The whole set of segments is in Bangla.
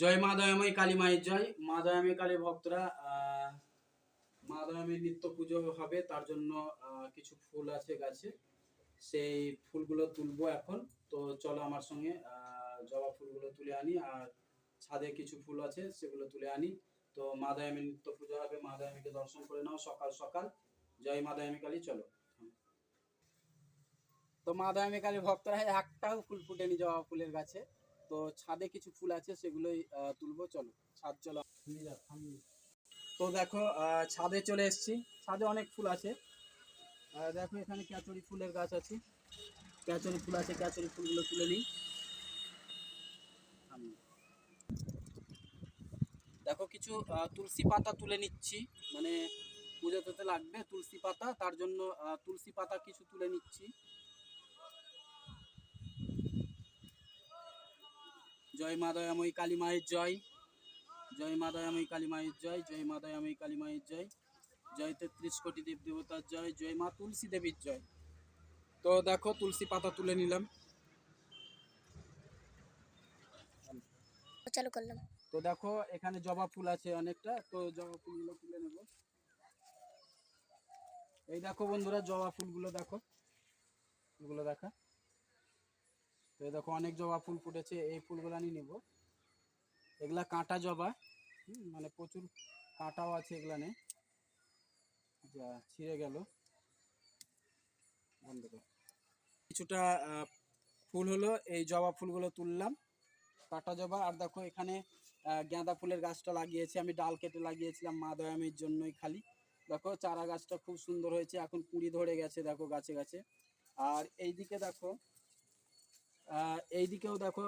জয় মা দয়াময়ী কালী মায়ের জয়। মা দয়াময়ী কালী ভক্তরা মা দয়াময়ীর নিত্য পুজো হবে, তার জন্য কিছু ফুল আছে গাছে। সেই ফুলগুলো তুলবো এখন। তো চলো আমার সঙ্গে জবা ফুলগুলো তুলে আনি, আর ছাদে কিছু ফুল আছে, সেগুলো তুলে আনি। তো মা দয়ামীর নিত্য পুজো হবে, মা দয়ামীকে দর্শন করে নাও সকাল সকাল। জয় মা দয়ামী কালী, চলো। তো মা দয়ামী কালী ভক্তরা একটাও ফুল ফুটেনি জবা ফুলের গাছে। তো ছাদে কিছু ফুল আছে, সেগুলোই তুলবো, চলো। ছাদ চলো। তো দেখো ছাদে চলে এসেছি। ছাদে অনেক ফুল আছে। দেখো এখানে ক্যাচড়ি ফুলের গাছ আছে। ক্যাচড়ি ফুল আছে ক্যাচড়ি ফুলগুলো তুলে নিই। দেখো কিছু তুলসী পাতা তুলে নিচ্ছি। মানে পুজোতে লাগবে তুলসী পাতা, তার জন্য তুলসী পাতা কিছু তুলে নিচ্ছি। জয় মা দয়াময়ী কালী মায়ের জয়। জয় মা দয়াময়ী কালী মায়ের জয় জয় মা দয়াময়ী কালী মায়ের জয়। জয় তেত্রিশ কোটি দেব দেবতার জয় জয় মা তুলসী দেবীর জয়। তো দেখো তুলসী পাতা তুলে নিলাম। চালু করলাম। তো দেখো এখানে জবা ফুল আছে অনেকটা। তো জবা ফুলগুলো তুলে নেব। এই দেখো বন্ধুরা জবা ফুলগুলো দেখো। ফুলগুলো দেখা। তো দেখো অনেক জবা ফুল ফুটেছে, এই ফুলগুলো আমি নেব। এগুলা কাঁটা জবা মানে প্রচুর কাঁটাও আছে এগুলা এগুলানে। যা ছিঁড়ে গেল। কিছুটা ফুল হলো, এই জবা ফুলগুলো তুললাম। কাঁটা জবা, আর দেখো এখানে গাঁদা ফুলের গাছটা লাগিয়েছি। আমি ডাল কেটে লাগিয়েছিলাম মা দয়ামের জন্যই খালি। দেখো চারা গাছটা খুব সুন্দর হয়েছে, এখন কুড়ি ধরে গেছে, দেখো গাছে গাছে। আর এইদিকে দেখো এইদিকেও দেখো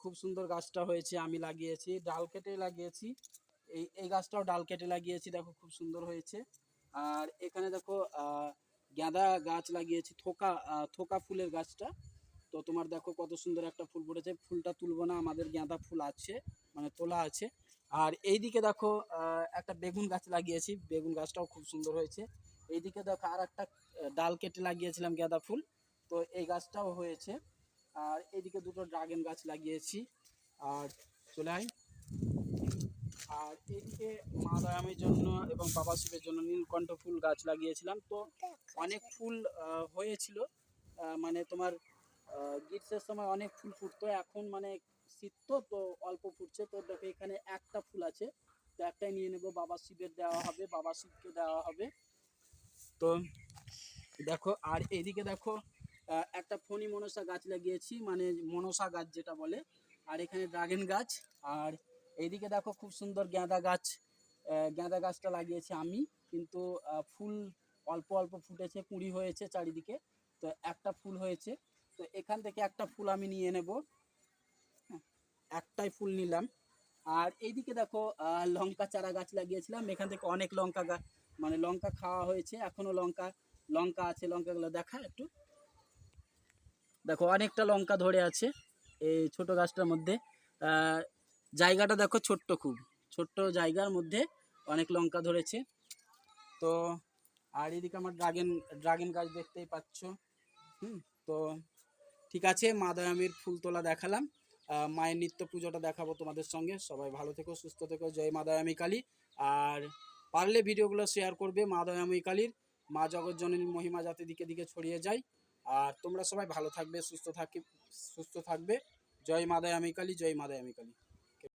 খুব সুন্দর গাছটা হয়েছে, আমি লাগিয়েছি, ডাল কেটে লাগিয়েছি। এই এই গাছটাও ডাল কেটে লাগিয়েছি, দেখো খুব সুন্দর হয়েছে। আর এখানে দেখো গাঁদা গাছ লাগিয়েছি, থোকা থোকা ফুলের গাছটা। তো তোমার দেখো কত সুন্দর একটা ফুল ফুটেছে, ফুলটা তুলবো না, আমাদের গাঁদা ফুল আছে মানে তোলা আছে। আর এইদিকে দেখো একটা বেগুন গাছ লাগিয়েছি, বেগুন গাছটাও খুব সুন্দর হয়েছে। এইদিকে দেখো আর একটা ডাল কেটে লাগিয়েছিলাম গাঁদা ফুল, তো এই গাছটাও হয়েছে। আর এদিকে দুটো ড্রাগন গাছ লাগিয়েছি। আর চলে আয়। আর এদিকে মা দয়ামের জন্য এবং বাবা শিবের জন্য নীলকণ্ঠ ফুল গাছ লাগিয়েছিলাম। তো অনেক ফুল হয়েছিল। মানে তোমার গ্রীষ্মের সময় অনেক ফুল ফুটতো। এখন মানে শীত তো তো অল্প ফুটছে। তো দেখো এখানে একটা ফুল আছে। তো একটাই নিয়ে নেব। বাবা শিবের দেওয়া হবে। বাবা শিবকে দেওয়া হবে। তো দেখো, আর এদিকে দেখো একটা ফণি মনসা গাছ লাগিয়েছি মানে মনসা গাছ যেটা বলে। আর এখানে ড্রাগন গাছ। আর এইদিকে দেখো খুব সুন্দর গাঁদা গাছ। গাঁদা গাছটা লাগিয়েছি আমি, কিন্তু ফুল অল্প অল্প ফুটেছে, কুঁড়ি হয়েছে চারিদিকে। তো একটা ফুল হয়েছে। তো এখান থেকে একটা ফুল আমি নিয়ে নেব। একটাই ফুল নিলাম। আর এইদিকে দেখো লঙ্কা চারা গাছ লাগিয়েছিলাম। এখান থেকে অনেক লঙ্কা গাছ মানে লঙ্কা খাওয়া হয়েছে। এখনও লঙ্কা লঙ্কা আছে, লঙ্কাগুলো দেখা একটু। দেখো, অনেকটা লঙ্কা ধরে আছে এই ছোট গাছটার মধ্যে। জায়গাটা দেখো ছোট্ট খুব। ছোট্ট জায়গার মধ্যে অনেক লঙ্কা ধরেছে। তো, আর এদিকে আমার ড্রাগন ড্রাগন গাছ দেখতেই পাচ্ছ। হুম, তো ঠিক আছে মা ফুল তোলা দেখালাম। মায়ের নিত্য পুজোটা দেখাবো তোমাদের সঙ্গে। সবাই ভালো থেকো, সুস্থ থেকো। জয় মা দয়ামী কালী। আর পারলে ভিডিওগুলো শেয়ার করবে মা দয়াময়ী কালীর। মা জগৎজননীর মহিমা যাতে দিকে দিকে ছড়িয়ে যায়। আর তোমরা সবাই ভালো থাকবে, সুস্থ থাকি, সুস্থ থাকবে। জয় মাদায় আমি কালী জয় মাদায় আমি কালী